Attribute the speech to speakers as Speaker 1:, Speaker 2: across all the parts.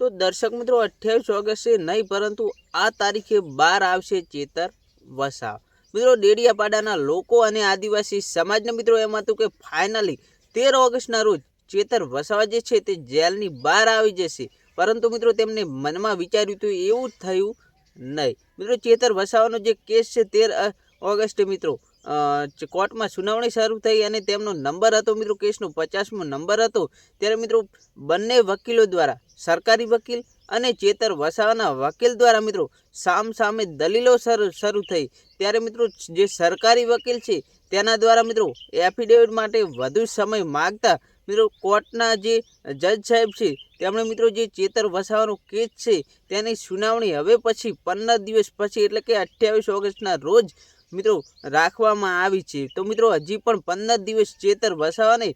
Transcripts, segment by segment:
Speaker 1: તો દર્શક મિત્રો, અઠ્યાવીસ ઓગસ્ટે નહીં, પરંતુ આ તારીખે બાર આવશે ચેતર વસાવ. મિત્રો, ડેડિયાપાડાના લોકો અને આદિવાસી સમાજના મિત્રો, એમ હતું કે ફાઇનલી તેર ઓગસ્ટના રોજ ચેતર વસાવા જે છે તે જેલની બહાર આવી જશે. પરંતુ મિત્રો, તેમને મનમાં વિચાર્યું હતું એવું થયું નહીં. મિત્રો, ચેતર વસાવાનો જે કેસ છે તેર ઓગસ્ટે મિત્રો કોર્ટમાં સુનાવણી શરૂ થઈ અને તેમનો નંબર હતો મિત્રો કેસનો, પચાસમો નંબર હતો. ત્યારે મિત્રો બંને વકીલો દ્વારા, સરકારી વકીલ અને ચેતર વસાવાના વકીલ દ્વારા મિત્રો સામ સામે દલીલો શરૂ થઈ. ત્યારે મિત્રો જે સરકારી વકીલ છે, તેના દ્વારા મિત્રો એફિડેવિટ માટે વધુ સમય માગતા મિત્રો કોર્ટના જે જજ સાહેબ છે, તેમણે મિત્રો જે ચેતર વસાવાનો કેસ છે, તેની સુનાવણી હવે પછી પંદર દિવસ પછી એટલે કે અઠ્યાવીસ ઓગસ્ટના રોજ મિત્રો, રાખવામાં આવી છે. તો મિત્રો, હજી પણ પંદર દિવસ ચેતર વસાવાને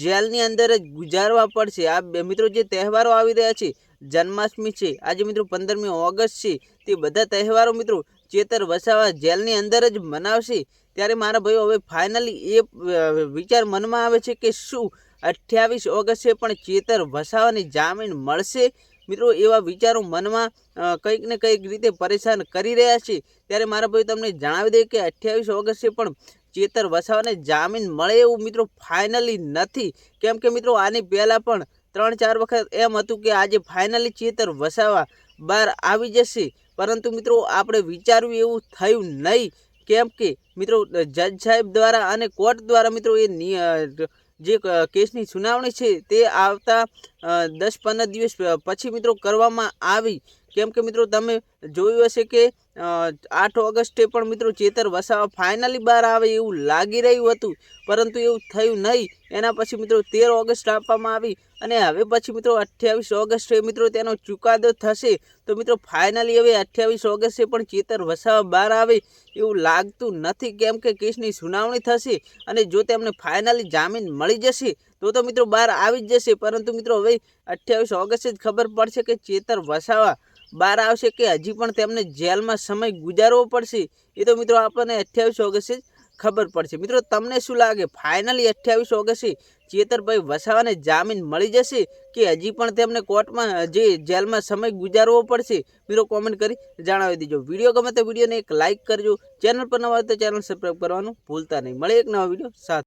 Speaker 1: જેલની અંદર જ ગુજારવા પડશે. આ મિત્રો જે તહેવારો આવી રહ્યા છે, જન્માષ્ટમી છે, આજે મિત્રો પંદરમી ઓગસ્ટ છે, તે બધા તહેવારો મિત્રો ચેતર વસાવા જેલની અંદર જ મનાવશે. ત્યારે મારા ભાઈઓ, હવે ફાઇનલી એ વિચાર મનમાં આવે છે કે શું અઠ્યાવીસ ઓગસ્ટે પણ ચેતર વસાવાની જામીન મળશે? મિત્રો, એવા વિચારો મનમાં કંઈક ને કંઈક રીતે પરેશાન કરી રહ્યા છે. ત્યારે મારા ભાઈ તમને જણાવી દે કે અઠ્યાવીસ ઓગસ્ટે પણ ચેતર વસાવાને જામીન મળે એવું મિત્રો ફાઇનલી નથી. કેમ કે મિત્રો, આની પહેલાં પણ ત્રણ ચાર વખત એમ હતું કે આજે ફાઇનલી ચેતર વસાવા બહાર આવી જશે. પરંતુ મિત્રો, આપણે વિચારવું એવું થયું નહીં. કેમ કે મિત્રો, જજ સાહેબ દ્વારા અને કોર્ટ દ્વારા મિત્રો એ જે કેસની સુનાવણી છે તે આવતા દસ પંદર દિવસ પછી મિત્રો કરવામાં આવી કેમ કે મિત્રો તમે જોયું હશે કે આઠ ઓગસ્ટે પણ મિત્રો ચેતર વસાવા ફાઇનલી બહાર આવે એવું લાગી રહ્યું હતું. પરંતુ એવું થયું નહીં. એના પછી મિત્રો તેર ઓગસ્ટ આપવામાં આવી અને હવે પછી મિત્રો અઠ્યાવીસ ઓગસ્ટે મિત્રો તેનો ચુકાદો થશે. તો મિત્રો ફાઇનલી હવે અઠ્યાવીસ ઓગસ્ટે પણ ચેતર વસાવા બહાર આવે એવું લાગતું નથી. કેમ કે કેસની સુનાવણી થશે અને જો તેમને ફાઇનલી જામીન મળી જશે તો તો મિત્રો બહાર આવી જ જશે. પરંતુ મિત્રો હવે અઠ્યાવીસ ઓગસ્ટે જ ખબર પડશે કે ચેતર વસાવા બહાર આવશે કે હજી પણ તેમને જેલમાં સમય ગુજારવો પડશે. એ તો મિત્રો આપણને અઠ્યાવીસ ઓગસ્ટે જ ખબર પડશે. મિત્રો તમને શું લાગે? ફાઇનલી અઠ્યાવીસ ઓગસ્ટે ચેતરભાઈ વસાવાને જામીન મળી જશે કે હજી પણ તેમને કોર્ટમાં, જે જેલમાં સમય ગુજારવો પડશે? મિત્રો કોમેન્ટ કરી જણાવી દેજો. વીડિયો ગમે તો વિડીયોને એક લાઇક કરજો. ચેનલ પર નવા તો ચેનલ સબસ્ક્રાઈબ કરવાનું ભૂલતા નહીં. મળે એક નવા વીડિયો સાથે.